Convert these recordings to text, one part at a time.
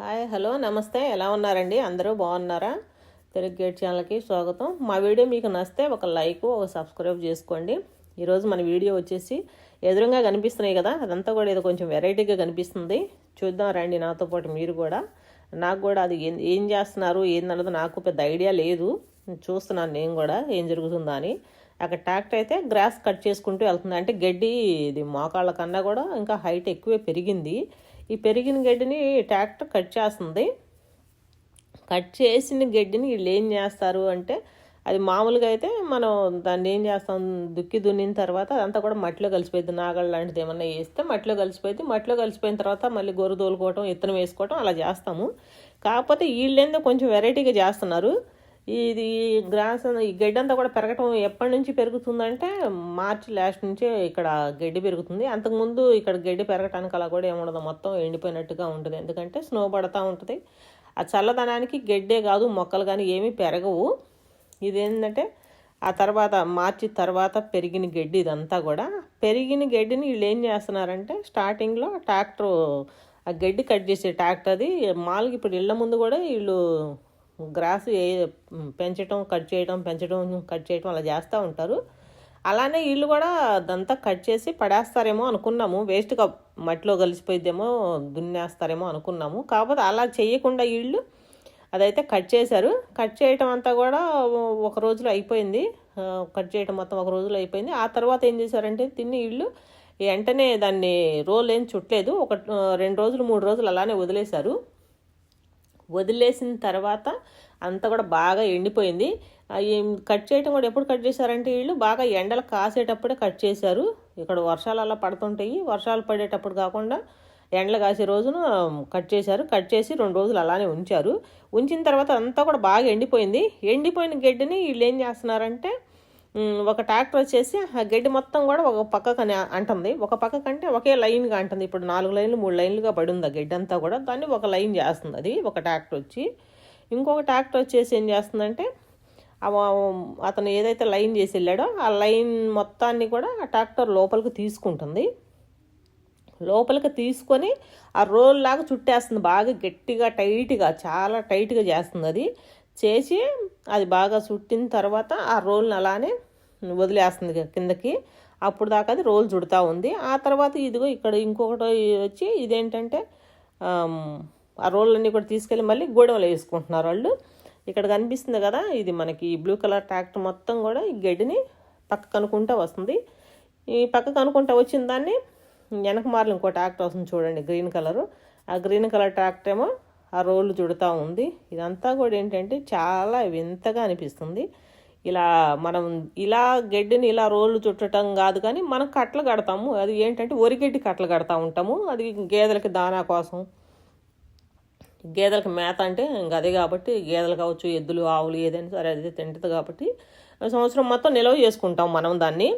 Hi hello నమస్తే. ఎలా ఉన్నారండి? అందరూ బాగున్నారా? తెలుగు గేట్ ఛానల్కి స్వాగతం. మా వీడియో మీకు నచ్చితే ఒక లైక్ ఒక సబ్స్క్రైబ్ చేసుకోండి. ఈరోజు మన వీడియో వచ్చేసి ఎదురుగా కనిపిస్తున్నాయి కదా అదంతా కూడా ఏదో కొంచెం వెరైటీగా కనిపిస్తుంది. చూద్దాం రండి నాతో పాటు మీరు కూడా. నాకు కూడా అది ఏం ఏం చేస్తున్నారు ఏందన్నది నాకు పెద్ద ఐడియా లేదు. చూస్తున్నాను నేను కూడా ఏం జరుగుతుందా అని. అక్కడ ట్రాక్టర్ అయితే గ్రాస్ కట్ చేసుకుంటూ వెళ్తుంది. అంటే గడ్డి ఇది మోకాళ్ళ కన్నా కూడా ఇంకా హైట్ ఎక్కువే పెరిగింది. ఈ పెరిగిన గడ్డిని ట్రాక్టర్ కట్ చేస్తుంది. కట్ చేసిన గడ్డిని వీళ్ళు ఏం చేస్తారు అంటే అది మామూలుగా అయితే మనం దాన్ని ఏం చేస్తాం? దుక్కి దున్నిన తర్వాత అదంతా కూడా మట్టిలో కలిసిపోయింది నాగళ్ళు లాంటిది ఏమన్నా వేస్తే మట్టిలో కలిసిపోయింది మట్టిలో కలిసిపోయిన తర్వాత మళ్ళీ గొర్రె తోలుకోవటం ఇత్తనం వేసుకోవటం అలా చేస్తాము. కాకపోతే వీళ్ళేందో కొంచెం వెరైటీగా చేస్తున్నారు. ఇది గ్రాస్ ఈ గడ్డి అంతా కూడా పెరగటం ఎప్పటి నుంచి పెరుగుతుందంటే మార్చి లాస్ట్ నుంచే ఇక్కడ గడ్డి పెరుగుతుంది. అంతకుముందు ఇక్కడ గడ్డి పెరగటానికి అలా కూడా ఏముండదు మొత్తం ఎండిపోయినట్టుగా ఉంటుంది. ఎందుకంటే స్నో పడతా ఉంటుంది. ఆ చల్లదనానికి గడ్డే కాదు మొక్కలు కానీ ఏమీ పెరగవు. ఇదేంటంటే ఆ తర్వాత మార్చి తర్వాత పెరిగిన గడ్డి ఇదంతా కూడా. పెరిగిన గడ్డిని వీళ్ళు ఏం చేస్తున్నారంటే స్టార్టింగ్లో ట్రాక్టర్ ఆ గడ్డి కట్ చేసే ట్రాక్టర్ అది. మామూలుగా ఇప్పుడు ఇళ్ళ ముందు కూడా వీళ్ళు గ్రాస్ పెంచడం కట్ చేయడం పెంచడం కట్ చేయడం అలా చేస్తూ ఉంటారు. అలానే వీళ్ళు కూడా అదంతా కట్ చేసి పడేస్తారేమో అనుకున్నాము. వేస్ట్గా మట్టిలో కలిసిపోయిద్దేమో దున్నేస్తారేమో అనుకున్నాము. కాకపోతే అలా చేయకుండా వీళ్ళు అదైతే కట్ చేశారు. కట్ చేయటం అంతా కూడా ఒక రోజులో అయిపోయింది. కట్ చేయటం మొత్తం ఒక రోజులో అయిపోయింది. ఆ తర్వాత ఏం చేశారంటే తిని వీళ్ళు వెంటనే దాన్ని రోల్ ఏం చుట్టలేదు. ఒక రెండు రోజులు మూడు రోజులు అలానే వదిలేశారు. వదిలేసిన తర్వాత అంతా కూడా బాగా ఎండిపోయింది. కట్ చేయటం కూడా ఎప్పుడు కట్ చేశారంటే వీళ్ళు బాగా ఎండలు కాసేటప్పుడే కట్ చేశారు. ఇక్కడ వర్షాలు అలా పడుతుంటాయి. వర్షాలు పడేటప్పుడు కాకుండా ఎండలు కాసే రోజున కట్ చేశారు. కట్ చేసి రెండు రోజులు అలానే ఉంచారు. ఉంచిన తర్వాత అంతా కూడా బాగా ఎండిపోయింది. ఎండిపోయిన గడ్డిని వీళ్ళు ఏం చేస్తున్నారంటే ఒక ట్రాక్టర్ వచ్చేసి ఆ గడ్డి మొత్తం కూడా ఒక పక్కకని అంటుంది. ఒక పక్క కంటే ఒకే లైన్గా అంటుంది. ఇప్పుడు నాలుగు లైన్లు మూడు లైన్లుగా పడి ఉంది ఆ గడ్డి అంతా కూడా. దాన్ని ఒక లైన్ చేస్తుంది అది ఒక ట్రాక్టర్ వచ్చి. ఇంకొక ట్రాక్టర్ వచ్చేసి ఏం చేస్తుందంటే అతను ఏదైతే లైన్ చేసి వెళ్ళాడో ఆ లైన్ మొత్తాన్ని కూడా ఆ ట్రాక్టర్ లోపలికి తీసుకుంటుంది. లోపలికి తీసుకొని ఆ రోల్ లాగా చుట్టేస్తుంది. బాగా గట్టిగా టైట్గా చాలా టైట్గా చేస్తుంది అది. చేసి అది బాగా చుట్టిన తర్వాత ఆ రోల్ని అలానే వదిలేస్తుంది కిందకి. అప్పుడు దాకా అది రోల్ చుడుతూ ఉంది. ఆ తర్వాత ఇదిగో ఇక్కడ ఇంకొకటి వచ్చి ఇదేంటంటే ఆ రోళ్ళన్నీ కూడా తీసుకెళ్ళి మళ్ళీ గోడవలో వేసుకుంటున్నారు వాళ్ళు. ఇక్కడ కనిపిస్తుంది కదా ఇది మనకి బ్లూ కలర్ ట్రాక్టర్ మొత్తం కూడా ఈ గడ్డిని పక్కకు అనుకుంటా వస్తుంది. ఈ పక్కకు కనుక్కుంటూ వచ్చిన దాన్ని వెనక మార్లు ఇంకో ట్రాక్టర్ వస్తుంది చూడండి గ్రీన్ కలరు. ఆ గ్రీన్ కలర్ ట్రాక్టర్ ఏమో ఆ రోళ్ళు చుడుతూ ఉంది. ఇదంతా కూడా ఏంటంటే చాలా వింతగా అనిపిస్తుంది. ఇలా మనం ఇలా గడ్డిని ఇలా రోళ్ళు చుట్టడం కాదు కానీ మనం కట్టలు కడతాము. అది ఏంటంటే ఒరిగడ్డి కట్టలు కడతా ఉంటాము. అది గేదెలకి దానా కోసం. గేదెలకు మేత అంటే గదే అదే కాబట్టి గేదెలు కావచ్చు ఎద్దులు ఆవులు ఏదైనా సరే అదే తింటుంది కాబట్టి సంవత్సరం మొత్తం నిల్వ చేసుకుంటాం మనం దాన్ని.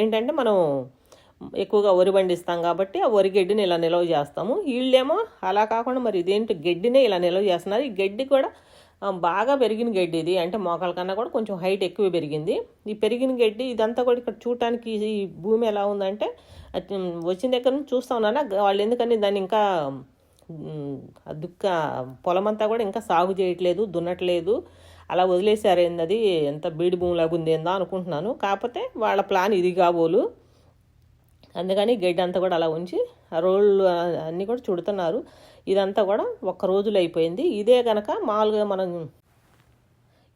ఏంటంటే మనం ఎక్కువగా వరి పండిస్తాం కాబట్టి ఆ వరి గడ్డిని ఇలా నిల్వ చేస్తాము. వీళ్ళేమో అలా కాకుండా మరి ఇదేంటి గడ్డినే ఇలా నిల్వ చేస్తున్నారు. ఈ గడ్డి కూడా బాగా పెరిగిన గడ్డి ఇది. అంటే మోకాల కన్నా కూడా కొంచెం హైట్ ఎక్కువ పెరిగింది. ఈ పెరిగిన గడ్డి ఇదంతా కూడా ఇక్కడ చూడటానికి ఈ భూమి ఎలా ఉందంటే వచ్చిన దగ్గర నుంచి చూస్తా ఉన్నానా? వాళ్ళు ఎందుకని దాన్ని ఇంకా దుక్క పొలం అంతా కూడా ఇంకా సాగు చేయట్లేదు దున్నట్లేదు. అలా వదిలేశారు ఏంది అది? ఎంత బీడి భూమిలాగా ఉంది ఏందా అనుకుంటున్నాను. కాకపోతే వాళ్ళ ప్లాన్ ఇది కాబోలు. అందుకని గడ్డి అంతా కూడా అలా ఉంచి ఆ రోళ్ళు అన్నీ కూడా చుడుతున్నారు. ఇదంతా కూడా ఒక్క రోజులు అయిపోయింది. ఇదే కనుక మామూలుగా మనం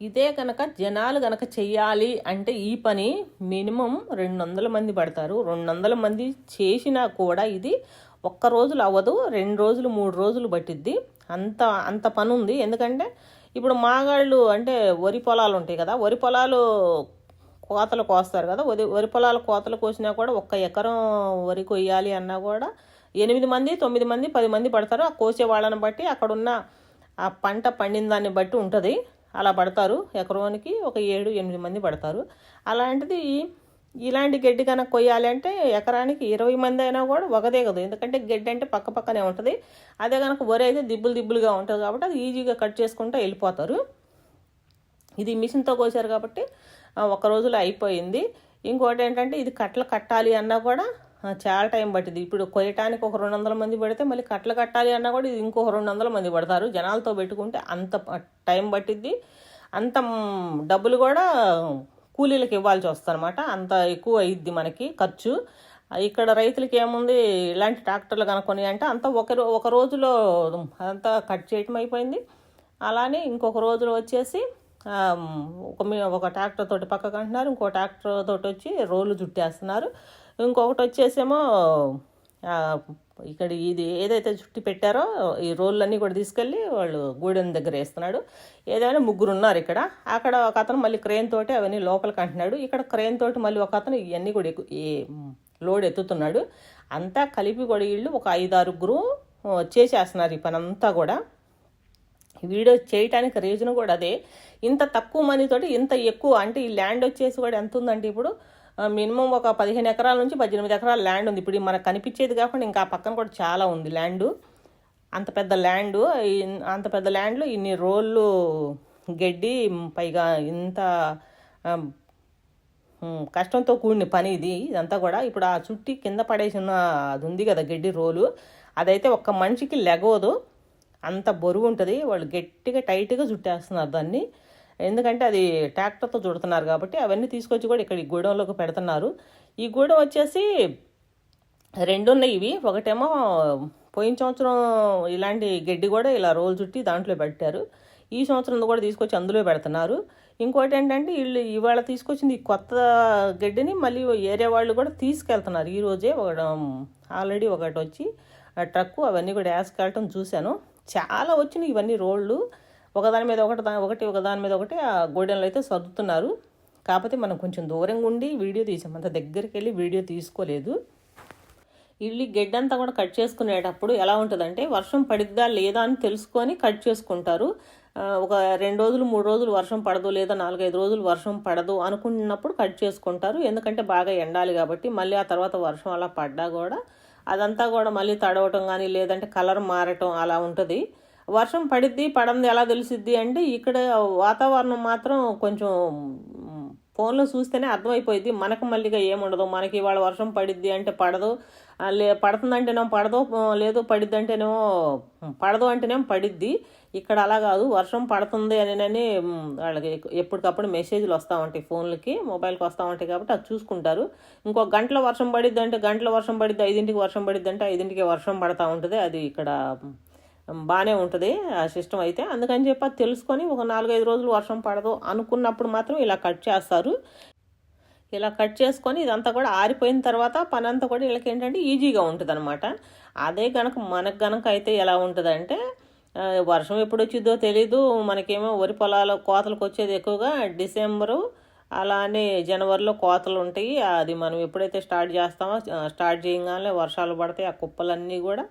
ఇదే కనుక జనాలు కనుక చేయాలి అంటే ఈ పని మినిమం రెండు వందల మంది పడతారు. రెండు వందల మంది చేసినా కూడా ఇది ఒక్క రోజులు అవ్వదు. రెండు రోజులు మూడు రోజులు పట్టిద్ది. అంత అంత పని ఉంది ఎందుకంటే ఇప్పుడు మాగాళ్ళు అంటే వరి పొలాలు ఉంటాయి కదా వరి పొలాలు కోతలు కోస్తారు కదా. వరి వరి పొలాలు కోతలు కోసినా కూడా ఒక్క ఎకరం వరి కొయ్యాలి అన్నా కూడా ఎనిమిది మంది తొమ్మిది మంది పది మంది పడతారు. ఆ కోసే వాళ్ళని బట్టి అక్కడున్న ఆ పంట పండిన దాన్ని బట్టి ఉంటుంది. అలా పడతారు. ఎకరానికి ఒక ఏడు ఎనిమిది మంది పడతారు. అలాంటిది ఇలాంటి గడ్డి కనుక కొయ్యాలి అంటే ఎకరానికి ఇరవై మంది అయినా కూడా ఒకదే కదా. ఎందుకంటే గడ్డి అంటే పక్క పక్కనే ఉంటుంది. అదే కనుక వరి అయితే దిబ్బులు దిబ్బులుగా ఉంటుంది కాబట్టి అది ఈజీగా కట్ చేసుకుంటూ వెళ్ళిపోతారు. ఇది మిషన్తో కోసారు కాబట్టి ఒక రోజులో అయిపోయింది. ఇంకోటి ఏంటంటే ఇది కట్టలు కట్టాలి అన్నా కూడా చాలా టైం పట్టింది. ఇప్పుడు కొయ్యటానికి ఒక రెండు వందల మంది పడితే మళ్ళీ కట్టలు కట్టాలి అన్నా కూడా ఇది ఇంకొక రెండు వందల మంది పడతారు. జనాలతో పెట్టుకుంటే అంత టైం పట్టిద్ది అంత డబ్బులు కూడా కూలీలకు ఇవ్వాల్సి వస్తుందన్నమాట. అంత ఎక్కువ అయ్యిద్ది మనకి ఖర్చు. ఇక్కడ రైతులకి ఏముంది ఇలాంటి ట్రాక్టర్లు కనుక్కొని అంటే అంతా ఒక ఒక రోజులో అదంతా కట్ చేయటం అయిపోయింది. అలానే ఇంకొక రోజులో వచ్చేసి ఒక ఒక ట్రాక్టర్ తోటి పక్కకు అంటున్నారు ఇంకో ట్రాక్టర్ తోటి వచ్చి రోలు చుట్టేస్తున్నారు. ఇంకొకటి వచ్చేసేమో ఇక్కడ ఇది ఏదైతే చుట్టి పెట్టారో ఈ రోళ్ళన్నీ కూడా తీసుకెళ్ళి వాళ్ళు గూడెం దగ్గర వేస్తున్నాడు. ఏదైనా ముగ్గురు ఉన్నారు ఇక్కడ. అక్కడ ఒక అతను మళ్ళీ క్రేన్ తోటి అవన్నీ లోపలికి అంటున్నాడు. ఇక్కడ క్రేన్ తోటి మళ్ళీ ఒక అతను ఇవన్నీ కూడా ఈ లోడ్ ఎత్తుతున్నాడు. అంతా కలిపి కూడా వీళ్ళు ఒక ఐదారుగురు ఆరుగురు చేసేస్తున్నారు ఈ పని అంతా కూడా. వీడియో చేయటానికి రీజన్ కూడా అదే. ఇంత తక్కువ మనీతోటి ఇంత ఎక్కువ అంటే ఈ ల్యాండ్ వచ్చేసి కూడా ఎంత ఉందంటే ఇప్పుడు మినిమం ఒక పదిహేను ఎకరాల నుంచి పద్దెనిమిది ఎకరాల ల్యాండ్ ఉంది. ఇప్పుడు మనకు కనిపించేది కాకుండా ఇంకా ఆ పక్కన కూడా చాలా ఉంది ల్యాండ్ అంత పెద్ద ల్యాండ్ అంత పెద్ద ల్యాండ్లో ఇన్ని రోళ్ళు గడ్డి పైగా ఇంత కష్టంతో కూడిన పని ఇది ఇదంతా కూడా. ఇప్పుడు ఆ చుట్టి కింద పడేసిన అది ఉంది కదా గడ్డి రోలు. అదైతే ఒక్క మనిషికి లెగవదు. అంత బరువు ఉంటుంది. వాళ్ళు గట్టిగా టైట్గా చుట్టేస్తున్నారు దాన్ని. ఎందుకంటే అది ట్రాక్టర్తో చుడుతున్నారు కాబట్టి అవన్నీ తీసుకొచ్చి కూడా ఇక్కడ ఈ గూడెంలోకి పెడుతున్నారు. ఈ గూడెం వచ్చేసి రెండు ఉన్నాయి ఇవి. ఒకటేమో పోయిన సంవత్సరం ఇలాంటి గడ్డి కూడా ఇలా రోల్ చుట్టి దాంట్లో పెట్టారు. ఈ సంవత్సరం కూడా తీసుకొచ్చి అందులో పెడుతున్నారు. ఇంకోటి ఏంటంటే వీళ్ళు ఇవాళ తీసుకొచ్చింది కొత్త గడ్డిని మళ్ళీ ఏరియా వాళ్ళు కూడా తీసుకెళ్తున్నారు. ఈ రోజే ఒక ఆల్రెడీ ఒకటి వచ్చి ఆ ట్రక్కు అవన్నీ కూడా వేసుకెళ్ళటం చూశాను. చాలా వచ్చినాయి ఇవన్నీ రోళ్ళు. ఒకదాని మీద ఒకటి దా- ఒకటి ఒకదాని మీద ఒకటి ఆ గోడెంలో అయితే సర్దుతున్నారు. కాకపోతే మనం కొంచెం దూరంగా ఉండి వీడియో తీసాం. అంత దగ్గరికి వెళ్ళి వీడియో తీసుకోలేదు. ఇల్లు గడ్డంతా కూడా కట్ చేసుకునేటప్పుడు ఎలా ఉంటుందంటే వర్షం పడిద్దా లేదా అని తెలుసుకొని కట్ చేసుకుంటారు. ఒక రెండు రోజులు మూడు రోజులు వర్షం పడదు లేదా నాలుగైదు రోజులు వర్షం పడదు అనుకున్నప్పుడు కట్ చేసుకుంటారు. ఎందుకంటే బాగా ఎండాలి కాబట్టి మళ్ళీ ఆ తర్వాత వర్షం అలా పడ్డా కూడా అదంతా కూడా మళ్ళీ తడవటం కానీ లేదంటే కలర్ మారటం అలా ఉంటుంది. వర్షం పడిద్ది పడంది ఎలా తెలిసిద్ది అంటే ఇక్కడ వాతావరణం మాత్రం కొంచెం ఫోన్లో చూస్తేనే అర్థమైపోయింది మనకు మళ్ళీగా ఏముండదు. మనకి ఇవాళ వర్షం పడిద్ది అంటే పడదు. లే పడుతుందంటేనేమో పడదు. లేదు పడిద్ది అంటేనేమో పడదు అంటేనేమో పడిద్ది. ఇక్కడ అలా కాదు. వర్షం పడుతుంది అని వాళ్ళకి ఎప్పటికప్పుడు మెసేజ్లు వస్తూ ఉంటాయి ఫోన్లకి మొబైల్కి వస్తూ ఉంటాయి కాబట్టి అది చూసుకుంటారు. ఇంకో గంటలో వర్షం పడిద్ది అంటే గంటలో వర్షం పడిద్ది ఐదింటికి వర్షం పడిద్ది అంటే ఐదింటికి వర్షం పడతా ఉంటుంది. అది ఇక్కడ బాగానే ఉంటుంది ఆ సిస్టమ్ అయితే. అందుకని చెప్పి అది తెలుసుకొని ఒక నాలుగైదు రోజులు వర్షం పడదు అనుకున్నప్పుడు మాత్రం ఇలా కట్ చేస్తారు. ఇలా కట్ చేసుకొని ఇదంతా కూడా ఆరిపోయిన తర్వాత పని అంతా కూడా వీళ్ళకి ఏంటంటే ఈజీగా ఉంటుంది అనమాట అదే గనక మనకు గనక అయితే ఎలా ఉంటుందంటే వర్షం ఎప్పుడు వచ్చిందో తెలీదు. మనకేమో వరి పొలాలు కోతలకు వచ్చేది ఎక్కువగా డిసెంబరు అలానే జనవరిలో కోతలు ఉంటాయి. అది మనం ఎప్పుడైతే స్టార్ట్ చేస్తామో స్టార్ట్ చేయగానే వర్షాలు పడతాయి. ఆ కుప్పలన్నీ కూడా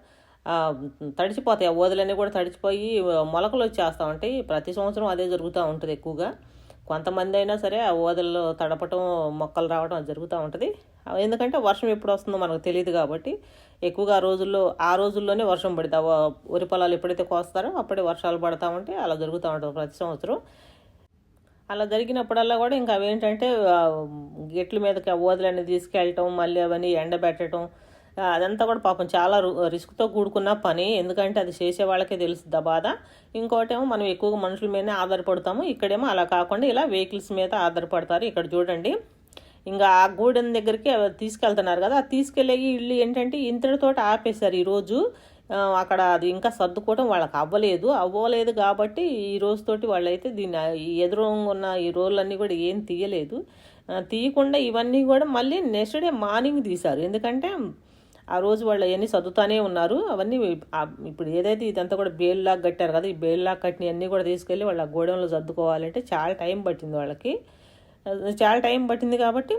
తడిచిపోతాయి. ఆ ఓదలన్నీ కూడా తడిచిపోయి మొలకలు వచ్చేస్తూ ఉంటాయి ప్రతి సంవత్సరం అదే జరుగుతూ ఉంటుంది ఎక్కువగా. కొంతమంది అయినా సరే ఆ ఓదలు తడపటం మొక్కలు రావడం అది జరుగుతూ ఉంటుంది. ఎందుకంటే వర్షం ఎప్పుడు వస్తుందో మనకు తెలియదు కాబట్టి ఎక్కువగా ఆ రోజుల్లో ఆ రోజుల్లోనే వర్షం పడుతుంది వరి పొలాలు ఎప్పుడైతే కోస్తారో అప్పుడే వర్షాలు పడతా ఉంటే అలా జరుగుతూ ఉంటుంది ప్రతి సంవత్సరం. అలా జరిగినప్పుడల్లా కూడా ఇంకా అవేంటంటే గిట్ల గెట్ల మీదకి ఆ ఓదలన్నీ తీసుకెళ్ళటం మళ్ళీ అవన్నీ ఎండబెట్టడం అదంతా కూడా పాపం చాలా రు- రిస్క్తో కూడుకున్న పని. ఎందుకంటే అది చేసే వాళ్ళకే తెలుస్తుంది బాధ. ఇంకోటేమో మనం ఎక్కువగా మనుషుల మీదనే ఆధారపడతాము. ఇక్కడేమో అలా కాకుండా ఇలా వెహికల్స్ మీద ఆధారపడతారు. ఇక్కడ చూడండి. ఇంకా ఆ గూడెం దగ్గరికి తీసుకెళ్తున్నారు కదా. ఆ తీసుకెళ్ళే ఇల్లు ఏంటంటే ఇంతటితోటి ఆపేశారు ఈరోజు అక్కడ అది ఇంకా సర్దుకోవడం వాళ్ళకి అవ్వలేదు. అవ్వలేదు కాబట్టి ఈ రోజుతోటి వాళ్ళైతే దీన్ని ఎదురు ఉన్న ఈ రోజులన్నీ కూడా ఏం తీయలేదు. తీయకుండా ఇవన్నీ కూడా మళ్ళీ నెక్స్ట్ డే మార్నింగ్ తీశారు. ఎందుకంటే ఆ రోజు వాళ్ళు అవన్నీ చదువుతూనే ఉన్నారు. అవన్నీ ఇప్పుడు ఏదైతే ఇదంతా కూడా బేల్లాగా కట్టారు కదా ఈ బేల్లాగా కట్టిన అన్నీ కూడా తీసుకెళ్ళి వాళ్ళ గోడౌన్లో సర్దుకోవాలంటే చాలా టైం పట్టింది వాళ్ళకి. చాలా టైం పట్టింది కాబట్టి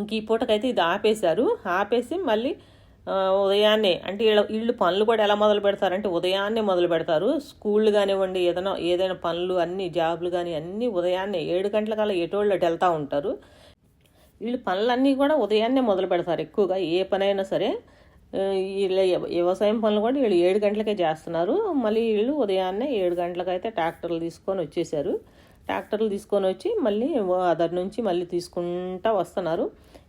ఇంక ఈ పూటకైతే ఇది ఆపేశారు. ఆపేసి మళ్ళీ ఉదయాన్నే అంటే వీళ్ళ ఇళ్ళు పనులు కూడా ఎలా మొదలు పెడతారంటే ఉదయాన్నే మొదలు పెడతారు. స్కూళ్ళు కానివ్వండి ఏదైనా ఏదైనా పనులు అన్ని జాబులు కానీ అన్నీ ఉదయాన్నే ఏడు గంటల కల్లా ఎటోళ్ళు వెళ్తూ ఉంటారు. వీళ్ళు పనులన్నీ కూడా ఉదయాన్నే మొదలు పెడతారు ఎక్కువగా ఏ పనైనా సరే. వీళ్ళ వ్యవసాయం పనులు కూడా వీళ్ళు ఏడు గంటలకే చేస్తున్నారు. మళ్ళీ వీళ్ళు ఉదయాన్నే ఏడు గంటలకైతే ట్రాక్టర్లు తీసుకొని వచ్చేసారు. ట్రాక్టర్లు తీసుకొని వచ్చి మళ్ళీ అదర్ నుంచి మళ్ళీ తీసుకుంటా వస్తున్నారు.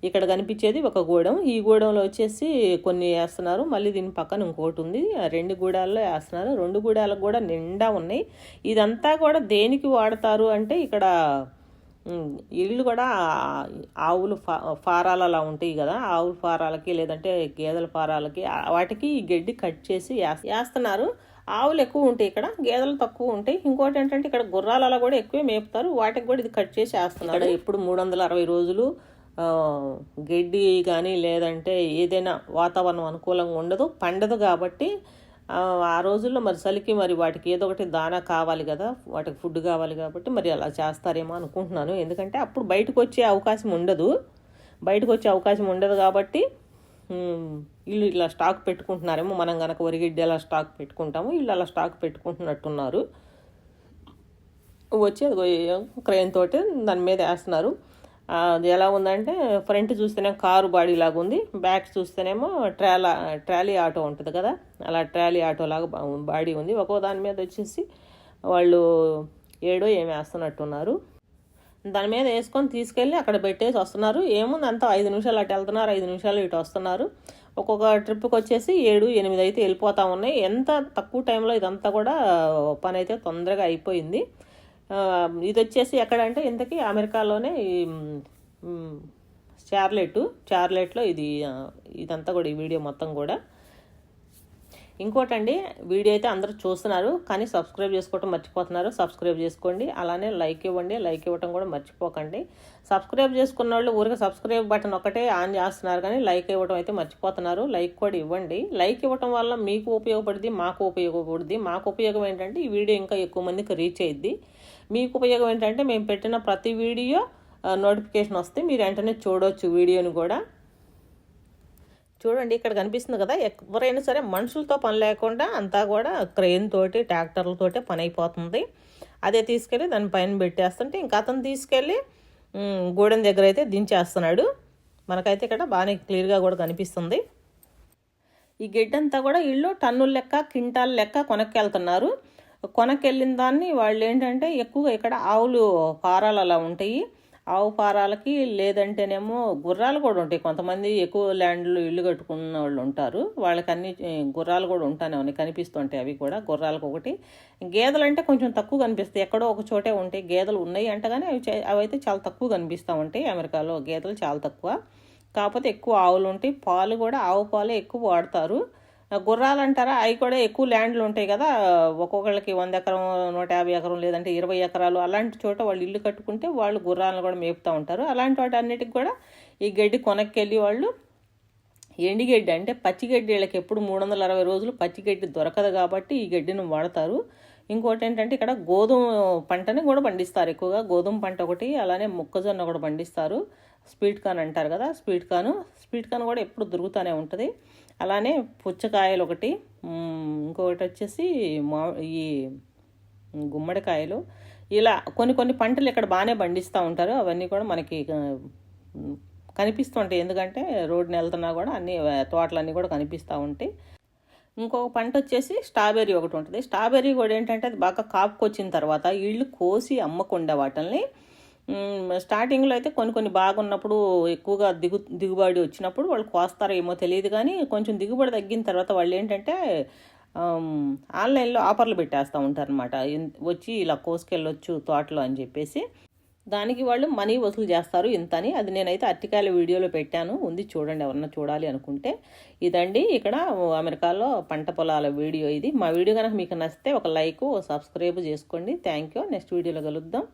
ఇక్కడ కనిపించేది ఒక గూడెం. ఈ గూడెంలో వచ్చేసి కొన్ని వేస్తున్నారు. మళ్ళీ దీని పక్కన ఇంకోటి ఉంది. ఆ రెండు గూడాల్లో వేస్తున్నారు. రెండు గూడాలకు కూడా నిండా ఉన్నాయి. ఇదంతా కూడా దేనికి వాడతారు అంటే ఇక్కడ ఇళ్ళు కూడా ఆవులు ఫా ఫారాలు అలా ఉంటాయి కదా ఆవుల ఫారాలకి లేదంటే గేదెల ఫారాలకి వాటికి ఈ గడ్డి కట్ చేసి వేస్తున్నారు ఆవులు ఎక్కువ ఉంటాయి ఇక్కడ గేదెలు తక్కువ ఉంటాయి. ఇంకోటి ఏంటంటే ఇక్కడ గుర్రాలు అలా కూడా ఎక్కువే మేపుతారు. వాటికి కూడా ఇది కట్ చేసి వేస్తున్నారు ఇప్పుడు ఎప్పుడు మూడు వందల అరవై రోజులు గడ్డి కానీ లేదంటే ఏదైనా వాతావరణం అనుకూలంగా ఉండదు. పండదు కాబట్టి ఆ, రోజుల్లో మరి చలికి మరి వాటికి ఏదో ఒకటి దానా కావాలి కదా వాటికి ఫుడ్ కావాలి కాబట్టి మరి అలా చేస్తారేమో అనుకుంటున్నాను. ఎందుకంటే అప్పుడు బయటకు వచ్చే అవకాశం ఉండదు. బయటకు వచ్చే అవకాశం ఉండదు కాబట్టి వీళ్ళు ఇలా స్టాక్ పెట్టుకుంటున్నారేమో మనం కనుక వరిగిడ్డి అలా స్టాక్ పెట్టుకుంటాము వీళ్ళు అలా స్టాక్ పెట్టుకుంటున్నట్టున్నారు. వచ్చి అది తోటి దాని మీద వేస్తున్నారు. అది ఎలా ఉందంటే ఫ్రంట్ చూస్తేనే కారు బాడీ లాగా ఉంది బ్యాక్ చూస్తేనేమో ట్రాలా ట్రాలీ ఆటో ఉంటుంది కదా అలా ట్రాలీ ఆటో లాగా బాడీ ఉంది. ఒక్కో దాని మీద వచ్చేసి వాళ్ళు ఏడో ఏమి వేస్తున్నట్టున్నారు. దాని మీద వేసుకొని తీసుకెళ్ళి అక్కడ పెట్టేసి వస్తున్నారు. ఏముంది అంతా ఐదు నిమిషాలు అటు వెళ్తున్నారు ఐదు నిమిషాలు ఇటు వస్తున్నారు. ఒక్కొక్క ట్రిప్కి వచ్చేసి ఏడు ఎనిమిది అయితే వెళ్ళిపోతూ ఉన్నాయి. ఎంత తక్కువ టైంలో ఇదంతా కూడా పని అయితే తొందరగా అయిపోయింది. ఇది వచ్చేసి ఎక్కడంటే ఇంతకీ అమెరికాలోనే ఈ చార్లెట్ చార్లెట్లో ఇది ఇదంతా కూడా ఈ వీడియో మొత్తం కూడా. ఇంకోటండి వీడియో అయితే అందరూ చూస్తున్నారు కానీ సబ్స్క్రైబ్ చేసుకోవటం మర్చిపోతున్నారు. సబ్స్క్రైబ్ చేసుకోండి అలానే లైక్ ఇవ్వండి లైక్ ఇవ్వటం కూడా మర్చిపోకండి. సబ్స్క్రైబ్ చేసుకున్న వాళ్ళు ఊరికే సబ్స్క్రైబ్ బటన్ ఒకటే ఆన్ చేస్తున్నారు కానీ లైక్ ఇవ్వటం అయితే మర్చిపోతున్నారు. లైక్ కూడా ఇవ్వండి. లైక్ ఇవ్వటం వల్ల మీకు ఉపయోగపడుద్ది మాకు ఉపయోగపడుద్ది. మాకు ఉపయోగం ఏంటంటే ఈ వీడియో ఇంకా ఎక్కువ మందికి రీచ్ అయ్యిద్ది మీకు ఉపయోగం ఏంటంటే మేము పెట్టిన ప్రతి వీడియో నోటిఫికేషన్ వస్తే మీరు వెంటనే చూడవచ్చు వీడియోని కూడా. చూడండి ఇక్కడ కనిపిస్తుంది కదా ఎవరైనా సరే మనుషులతో పని లేకుండా అంతా కూడా క్రెయిన్ తోటి ట్రాక్టర్లతోటే పని అయిపోతుంది. అదే తీసుకెళ్ళి దాని పైన పెట్టేస్తుంటే ఇంకా అతను తీసుకెళ్ళి గూడెం దగ్గర అయితే దించేస్తున్నాడు. మనకైతే ఇక్కడ బాగానే క్లియర్గా కూడా కనిపిస్తుంది. ఈ గడ్డంతా కూడా ఇళ్ళు టన్నుల లెక్క క్వింటాల్ లెక్క కొనక్కెళ్తున్నారు. కొనకెళ్ళిన దాన్ని వాళ్ళు ఏంటంటే ఎక్కువగా ఇక్కడ ఆవులు ఫారాలు అలా ఉంటాయి. ఆవు ఫారాలకి లేదంటేనేమో గుర్రాలు కూడా ఉంటాయి. కొంతమంది ఎక్కువ ల్యాండ్లు ఇల్లు కట్టుకున్న వాళ్ళు ఉంటారు. వాళ్ళకి అన్ని గుర్రాలు కూడా ఉంటానే ఉన్నాయి. కనిపిస్తుంటాయి అవి కూడా. గుర్రాలకు ఒకటి. గేదెలు అంటే కొంచెం తక్కువ కనిపిస్తాయి. ఎక్కడో ఒక చోటే ఉంటాయి. గేదెలు ఉన్నాయి అంటే కానీ అవి అవైతే అవి అయితే చాలా తక్కువ కనిపిస్తూ ఉంటాయి. అమెరికాలో గేదెలు చాలా తక్కువ. కాకపోతే ఎక్కువ ఆవులు ఉంటాయి. పాలు కూడా ఆవు పాలే ఎక్కువ వాడతారు. గుర్రాలు అంటారా అవి కూడా ఎక్కువ ల్యాండ్లు ఉంటాయి కదా. ఒక్కొక్కళ్ళకి వంద ఎకరం నూట యాభై ఎకరం లేదంటే ఇరవై ఎకరాలు అలాంటి చోట వాళ్ళు ఇల్లు కట్టుకుంటే వాళ్ళు గుర్రాలను కూడా మేపుతూ ఉంటారు. అలాంటి వాటి అన్నిటికి కూడా ఈ గడ్డి కొనక్కెళ్ళి వాళ్ళు ఎండిగడ్డి అంటే పచ్చిగడ్డి వీళ్ళకి ఎప్పుడు మూడు వందల అరవై రోజులు పచ్చిగడ్డి దొరకదు కాబట్టి ఈ గడ్డిని వాడతారు. ఇంకోటి ఏంటంటే ఇక్కడ గోధుమ పంటని కూడా పండిస్తారు ఎక్కువగా. గోధుమ పంట ఒకటి అలానే మొక్కజొన్న కూడా పండిస్తారు. స్వీట్ కార్న్ అంటారు కదా స్వీట్ కార్న్. స్వీట్ కార్న్ కూడా ఎప్పుడు దొరుకుతూనే ఉంటుంది. అలానే పుచ్చకాయలు ఒకటి ఇంకొకటి వచ్చేసి మా ఈ గుమ్మడికాయలు. ఇలా కొన్ని కొన్ని పంటలు ఇక్కడ బాగానే పండిస్తూ ఉంటారు. అవన్నీ కూడా మనకి కనిపిస్తూ ఉంటాయి. కనిపిస్తుంటాయి ఎందుకంటే రోడ్డు వెళ్తున్నా కూడా అన్ని తోటలన్నీ కూడా కనిపిస్తూ ఉంటాయి. ఇంకొక పంట వచ్చేసి స్ట్రాబెర్రీ ఒకటి ఉంటుంది. స్ట్రాబెర్రీ కూడా ఏంటంటే అది బాగా కాపుకొచ్చిన తర్వాత ఇళ్ళు కోసి అమ్మకుండా వాటిని స్టార్టింగ్లో అయితే కొన్ని కొన్ని బాగున్నప్పుడు ఎక్కువగా దిగు దిగుబడి వచ్చినప్పుడు వాళ్ళు కోస్తారో ఏమో తెలియదు కానీ కొంచెం దిగుబడి తగ్గిన తర్వాత వాళ్ళు ఏంటంటే ఆన్లైన్లో ఆఫర్లు పెట్టేస్తూ ఉంటారనమాట వచ్చి ఇలా కోసుకెళ్ళొచ్చు తోటలో అని చెప్పేసి. దానికి వాళ్ళు మనీ వసూలు చేస్తారు ఇంత అని అది నేనైతే అట్టికాయల వీడియోలో పెట్టాను. ఉంది చూడండి ఎవరన్నా చూడాలి అనుకుంటే. ఇదండి ఇక్కడ అమెరికాలో పంట పొలాల వీడియో ఇది. మా వీడియో కనుక మీకు నచ్చితే ఒక లైక్ సబ్స్క్రైబ్ చేసుకోండి. Thank you. నెక్స్ట్ వీడియోలో కలుద్దాం.